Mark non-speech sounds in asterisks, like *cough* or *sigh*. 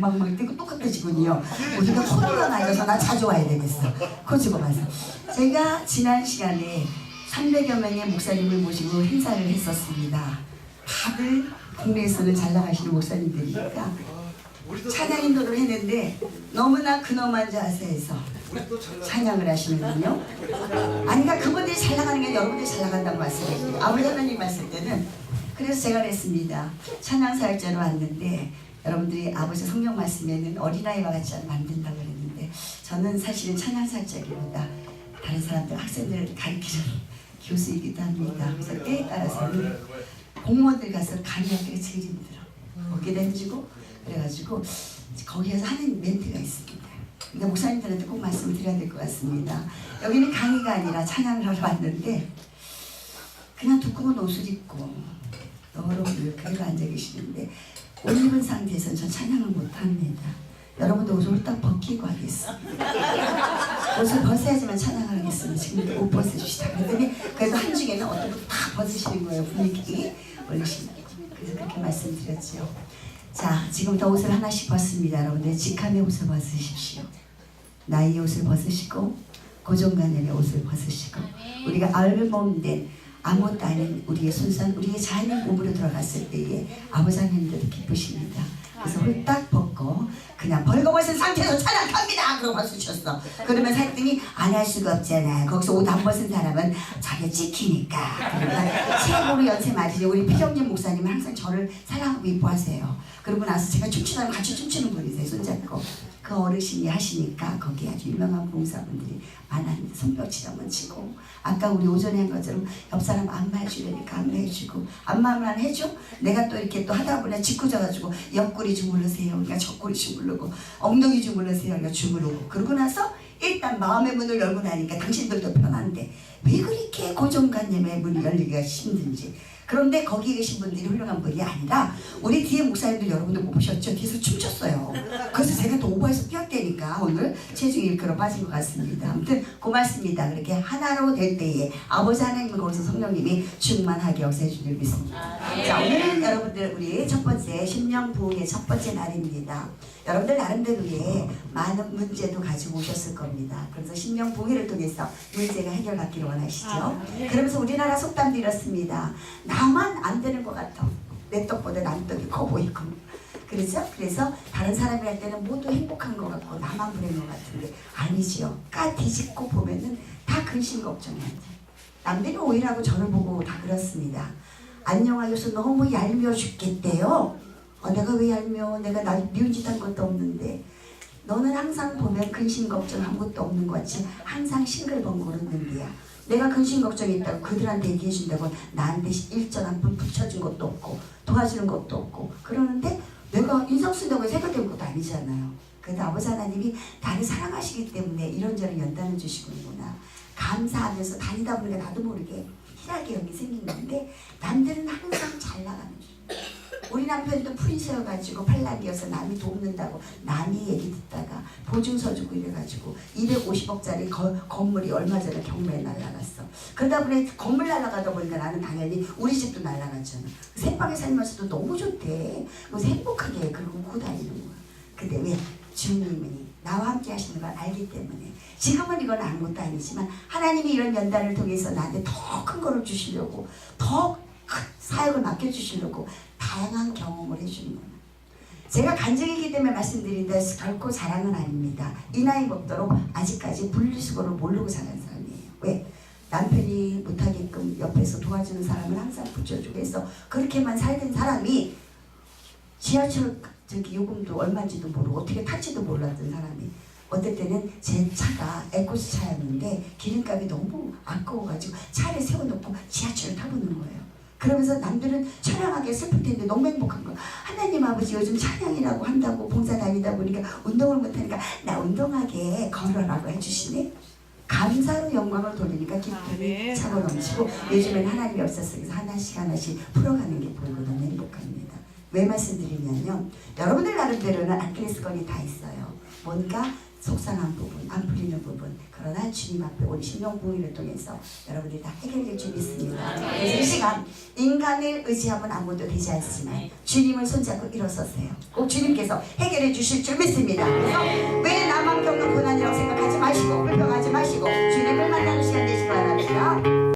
방방방 뛰고 똑같아지군요. 우리가 코로나 맞아서 나 자주 와야 되겠어. 코치고 가서. 제가 지난 시간에 300여 명의 목사님을 모시고 행사를 했었습니다. 다들 국내에서는 잘 나가시는 목사님들이니까 찬양 인도를 했는데 너무나 근엄한 자세에서 찬양을 하시는군요. 아니 그러니까 그분들이 잘 나가는 게 여러분들이 잘 나간다고 말씀드려요. 아버지 하나님 봤을 때는 그래서 제가 그랬습니다. 찬양 사역자로 왔는데 여러분들이 아버지 성경 말씀에는 어린아이와 같이 만든다고 그랬는데 저는 사실은 찬양 사역자기보다 다른 사람들 학생들 가르치는 *laughs* 교수이기도 합니다. 그래서 때에 따라서는 공무원들 가서 강의할 때가 제일 힘들어. 어깨도 힘주고 그래가지고 거기에서 하는 멘트가 있습니다. 근데 목사님들한테 꼭 말씀을 드려야 될 것 같습니다. 여기는 강의가 아니라 찬양을 하러 왔는데 그냥 두꺼운 옷을 입고 여러분들 그대로 앉아 계시는데 옷 입은 상태에서는 전 찬양을 못합니다. 여러분도 옷을 홀딱 벗기고 하겠습니다. 옷을 벗어야지만 찬양을 하겠습니다. 지금 옷 벗으시다. 그랬더니 그래도 한 중에는 어떤 분다 벗으시는 거예요. 분위기 올리시는 그래서 그렇게 말씀드렸죠. 자, 지금부터 옷을 하나씩 벗습니다. 여러분들 직함의 옷을 벗으십시오. 나의 옷을 벗으시고 고정관념의 옷을 벗으시고 우리가 알몸된 아무것도 아닌 우리의 손상, 우리의 자연의 몸으로 들어갔을 때에 아버지 하나님도 기쁘십니다. 그래서 홀딱 벗고 그냥 벌거벗은 상태에서 찬양합니다. 그러고 벗으셨어. 그러면 살등이 안 할 수가 없잖아. 거기서 옷 안 벗은 사람은 자기 찍히니까. 그러니까 최고로 연세 맞으시 우리 피정진 목사님은 항상 저를 사랑하고 이뻐하세요. 그러고 나서 제가 춤추다면 같이 춤추는 분이세요. 손잡고. 그 어르신이 하시니까 거기 아주 유명한 봉사분들이 많았는데 손뼉치 한번 치고. 아까 우리 오전에 한 것처럼 옆 사람 안마해주려니까 안마해주고. 안마만 해줘? 내가 또 이렇게 또 하다 보니 짓궂어가지고 옆구리 주물르세요. 그러니까 젖구리 주물르고 엉덩이 주물르세요. 그러니까 주물르고. 그러고 나서 일단 마음의 문을 열고 나니까 당신들도 편한데 왜 그렇게 고정관념의 문이 열리기가 힘든지. 그런데 거기 계신 분들이 훌륭한 분이 아니라 우리 뒤에 목사님들 여러분들 못 보셨죠? 뒤에서 춤췄어요. 뛰었다니까 오늘 체중이 1kg 빠진 것 같습니다. 아무튼 고맙습니다. 그렇게 하나로 될 때에 아버지 하나님을 거기서 성령님이 충만하게 역사해 주길 믿습니다. 자 오늘은 여러분들 우리 첫 번째 신명 부흥의 첫 번째 날입니다. 여러분들 나름대로 의 많은 문제도 가지고 오셨을 겁니다. 그래서 신명 부흥회를 통해서 문제가 해결받기를 원하시죠. 그러면서 우리나라 속담도 이렇습니다. 나만 안 되는 것 같아. 내 떡보다 남 떡이 커 보이고. 그렇죠? 그래서 다른 사람이 할 때는 모두 행복한 것 같고 나만 그런 것 같은데 아니지요. 까 뒤집고 보면은 다 근심 걱정이야. 남들이 오히려고 저를 보고 다 그렇습니다. 안녕하여서 너무 얄미워 죽겠대요. 어, 내가 왜 얄미워? 내가 나 미운 짓 한 것도 없는데. 너는 항상 보면 근심 걱정 아무것도 없는 것 같이 항상 싱글벙글 웃는데야. 내가 근심 걱정이 있다고 그들한테 얘기해 준다고 나한테 일전 한 푼 붙여준 것도 없고 도와주는 것도 없고 그러는데 내가 인상 쓴다고 해결된 것도 아니잖아요. 그래도 아버지 하나님이 나를 사랑하시기 때문에 이런저런 연단을 주시는구나. 감사하면서 다니다 보니까 나도 모르게 희락의 영이 생긴 건데 남들은 항상 잘 나가는 줄. 우리 남편도 프리서여가지고 팔락이어서 남이 돕는다고 남이 얘기 듣다가 보증서 주고 이래가지고 250억짜리 거, 건물이 얼마 전에 경매에 날라갔어. 그러다 보니 건물 날라가다 보니까 나는 당연히 우리 집도 날라갔잖아. 새방에 살면서도 너무 좋대. 그래서 행복하게 그러고 웃고 다니는 거야. 근데 왜? 주님이 나와 함께 하시는 걸 알기 때문에 지금은 이건 아무것도 아니지만 하나님이 이런 연단을 통해서 나한테 더 큰 거를 주시려고 더 큰 사역을 맡겨주시려고 다양한 경험을 해주는 거예요. 제가 간증이기 때문에 말씀드린다 결코 자랑은 아닙니다. 이 나이 먹도록 아직까지 분리수거를 모르고 사는 사람이에요. 왜? 남편이 못하게끔 옆에서 도와주는 사람을 항상 붙여주고 해서 그렇게만 살던 사람이 지하철 저기 요금도 얼마인지도 모르고 어떻게 탈지도 몰랐던 사람이 어떨 때는 제 차가 에코스 차였는데 기름값이 너무 아까워가지고 차를 세워놓고 지하철을 타보는 거예요. 그러면서 남들은 처량하게 슬플 텐데 너무 행복한 거. 하나님 아버지 요즘 찬양이라고 한다고 봉사 다니다 보니까 운동을 못하니까 나 운동하게 걸어라고 해주시네. 감사로 영광을 돌리니까 기쁨이 차고 넘치고 요즘엔 하나님이 없어서 그래서 하나씩 하나씩 풀어가는 게 보이고 너무 행복합니다. 왜 말씀드리냐면 여러분들 나름대로는 아킬레스건이 다 있어요. 뭔가 속상한 부분, 안 풀리는 부분 그러나 주님 앞에 우리 신명부인을 통해서 여러분들이 다 해결될 줄 믿습니다. 그래서 이 시간 인간을 의지하면 아무것도 되지 않지만 주님을 손잡고 일어서세요. 꼭 주님께서 해결해 주실 줄 믿습니다. 그래서 왜 나만 겪는 고난이라고 생각하지 마시고 불평하지 마시고 주님을 만나는 시간 되시기 바랍니다.